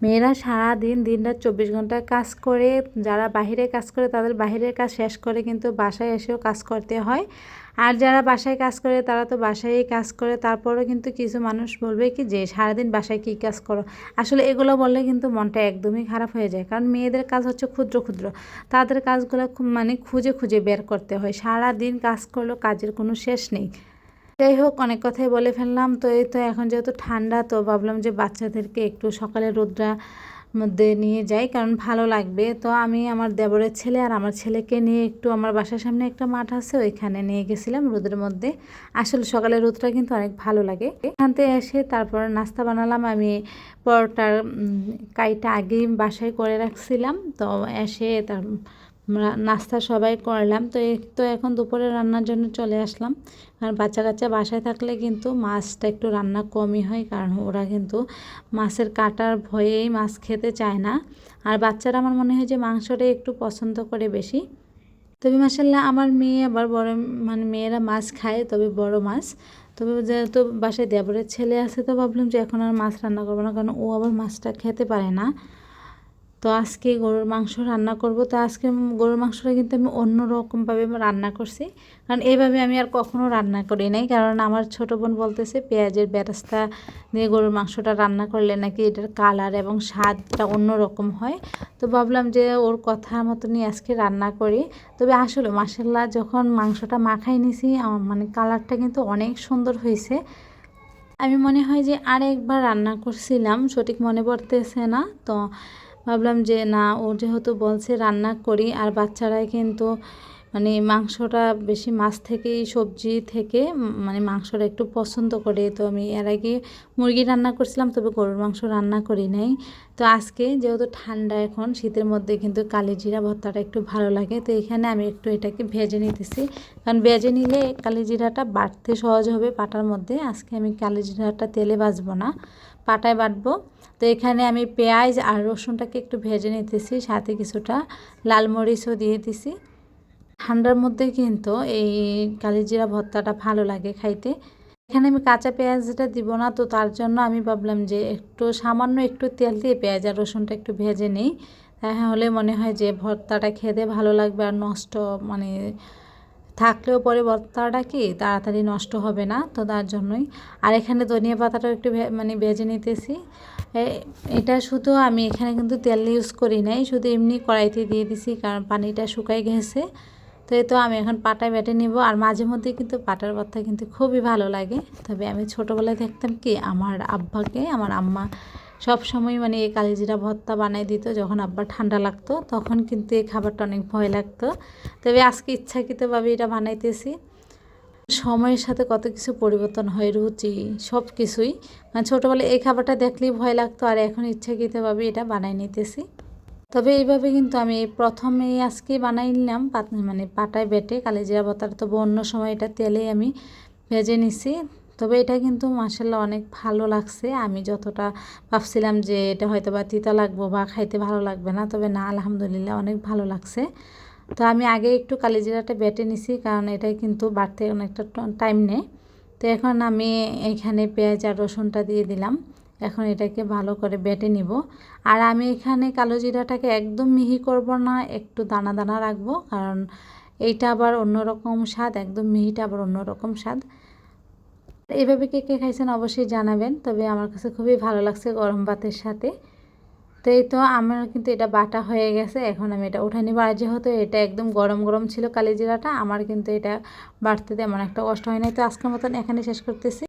মেয়েরা সারা দিন দিন রাত চব্বিশ ঘণ্টা কাজ করে, যারা বাহিরে কাজ করে তাদের বাহিরের কাজ শেষ করে কিন্তু বাসায় এসেও কাজ করতে হয়। আর যারা বাসায় কাজ করে তারা তো বাসায়ই কাজ করে। তারপরেও কিন্তু কিছু মানুষ বলবে কি যে, সারাদিন বাসায় কী কাজ করো? আসলে এগুলো বললে কিন্তু মনটা একদমই খারাপ হয়ে যায়। কারণ মেয়েদের কাজ হচ্ছে ক্ষুদ্র ক্ষুদ্র। তাদের কাজগুলো খুব মানে খুঁজে খুঁজে বের করতে হয়। সারা দিন কাজ করলেও কাজের কোনো শেষ নেই। যাই হোক, অনেক কথাই বলে ফেললাম। তো এই তো এখন যেহেতু ঠান্ডা, তো ভাবলাম যে বাচ্চাদেরকে একটু সকালে রোদ্রা মধ্যে নিয়ে যাই, কারণ ভালো লাগবে। তো আমি আমার দেবরের ছেলে আর আমার ছেলেকে নিয়ে একটু আমার বাসার সামনে একটা মাঠ আছে, ওইখানে নিয়ে গেছিলাম রোদের মধ্যে। আসলে সকালে রোদটা কিন্তু অনেক ভালো লাগে। এখান থেকে এসে তারপর নাস্তা বানালাম। আমি পরোটার কাইটা আগেই বাসায় করে রাখছিলাম। তো এসে তার নাস্তা সবাই করলাম। তো তো এখন দুপুরে রান্নার জন্য চলে আসলাম। কারণ বাচ্চা কাচ্চা বাসায় থাকলে কিন্তু মাছটা একটু রান্না কমই হয়, কারণ ওরা কিন্তু মাছের কাটার ভয়েই মাছ খেতে চায় না। আর বাচ্চারা আমার মনে হয় যে মাংসটাই একটু পছন্দ করে বেশি। তবে মাসাল্লাহ আমার মেয়ে আবার বড় মানে মেয়েরা মাছ খায়, তবে বড় মাছ। তবে যেহেতু বাসায় দেবরের ছেলে আছে, তো ভাবলাম যে এখন আর মাছ রান্না করব না, কারণ ও আবার মাছটা খেতে পারে না। তো আজকে গরুর মাংস রান্না করব। তো আজকে গরুর মাংসটা কিন্তু আমি অন্য রকমভাবে রান্না করছি। কারণ এইভাবে আমি আর কখনো রান্না করি নাই। কারণ আমার ছোট বোন বলতেছে, পেঁয়াজের বেরাস্তা দিয়ে গরুর মাংসটা রান্না করলে নাকি এটার কালার এবং স্বাদটা অন্য রকম হয়। তো ভাবলাম যে ওর কথার মতনই আজকে রান্না করি। তবে আসলে মাসাল্লাহ যখন মাংসটা মাখাই নিছি, আমার মানে কালারটা কিন্তু অনেক সুন্দর হয়েছে। আমি মনে হয় যে আরেকবার রান্না করছিলাম, সঠিক মনে পড়তেছে না। তো ভাবলাম যে না ও যেহেতু বলছে রান্না করি আর বাচ্চারাই কিন্তু মানে মাংসটা বেশি মাছ থেকেই সবজি থেকে মানে মাংসটা একটু পছন্দ করে। তো আমি এর আগে মুরগি রান্না করছিলাম, তবে গরুর মাংস রান্না করি নাই। তো আজকে যেহেতু ঠান্ডা এখন, শীতের মধ্যে কিন্তু কালিজিরা ভর্তাটা একটু ভালো লাগে। তো এখানে আমি একটু এটাকে ভেজে নিতেছি। কারণ ভেজে নিলে কালিজিরাটা বাটতে সহজ হবে পাটার মধ্যে। আজকে আমি কালিজিরাটা তেলে বাজবো না, পাটায় বাটবো। তো এখানে আমি পেঁয়াজ আর রসুনটাকে একটু ভেজে নিতেছি, সাথে কিছুটা লাল মরিচও দিয়ে দিছি। ঠান্ডার মধ্যে কিন্তু এই কালিজিরা ভর্তাটা ভালো লাগে খাইতে। এখানে আমি কাঁচা পেঁয়াজটা দিব না, তো তার জন্য আমি ভাবলাম যে একটু সামান্য একটু তেল দিয়ে পেঁয়াজ আর রসুনটা একটু ভেজে নিই। তাহলে মনে হয় যে ভর্তাটা খেতে ভালো লাগবে আর নষ্ট মানে থাকলেও পরে ভর্তাটা কি তাড়াতাড়ি নষ্ট হবে না, তো তার জন্যই। আর এখানে ধনিয়া পাতাটাও একটু মানে ভেজে নিতেছি। এটা শুধু আমি এখানে কিন্তু তেল ইউজ করি নাই, শুধু এমনি কড়াইতে দিয়ে দিছি কারণ পানিটা শুকাই গেছে। তো এই তো আমি এখন পাটায় বেটে নিব, আর মাঝে মধ্যে কিন্তু পাটার ভর্তা কিন্তু খুবই ভালো লাগে। তবে আমি ছোটোবেলায় দেখতাম কি, আমার আব্বাকে, আমার আম্মা সব সময় মানে এই কালিজিরা ভর্তা বানাই দিত যখন আব্বার ঠান্ডা লাগতো, তখন কিন্তু এই খাবারটা অনেক ভয় লাগতো। তবে আজকে ইচ্ছাকৃতভাবে এটা বানাইতেছি। সময়ের সাথে কত কিছু পরিবর্তন হয়, রুচি সব কিছুই মানে ছোটোবেলায় এই খাবারটা দেখলেই ভয় লাগতো, আর এখন ইচ্ছাকৃতভাবে এটা বানাই নিতেছি। তবে এইভাবে কিন্তু আমি প্রথমে আজকে বানাই নিলাম মানে পাটায় বেটে কালিজিরা ভর্তার তবে অন্য সময় এটা তেলে আমি ভেজে নিছি। তবে এটা কিন্তু মাসাল্লাহ অনেক ভালো লাগছে। আমি যতটা ভাবছিলাম যে এটা হয়তো বা তিতা লাগবো বা খাইতে ভালো লাগবে না, তবে না, আলহামদুলিল্লাহ অনেক ভালো লাগছে। তো আমি আগে একটু কালিজিরাটা বেটে নিছি কারণ এটাই কিন্তু বাড়তে অনেকটা টাইম নেয়। তো এখন আমি এখানে পেঁয়াজ আর রসুনটা দিয়ে দিলাম। এখন এটাকে ভালো করে বেটে নিব। আর আমি এখানে কালো জিরাটাকে একদম মিহি করব না, একটু দানা দানা রাখব, কারণ এইটা আবার অন্যরকম স্বাদ, একদম মিহিটা আবার অন্যরকম স্বাদ। এইভাবে কে কে খাইছেন অবশ্যই জানাবেন, তবে আমার কাছে খুবই ভালো লাগছে গরম ভাতের সাথে। তো এই তো আমার কিন্তু এটা বাটা হয়ে গেছে, এখন আমি এটা উঠে নিব। আর যেহেতু এটা একদম গরম গরম ছিল কালিজিরাটা আমার কিন্তু এটা বাড়তে তেমন একটা কষ্ট হয় নাই। তো আজকের মতন এখানে শেষ করতেছি।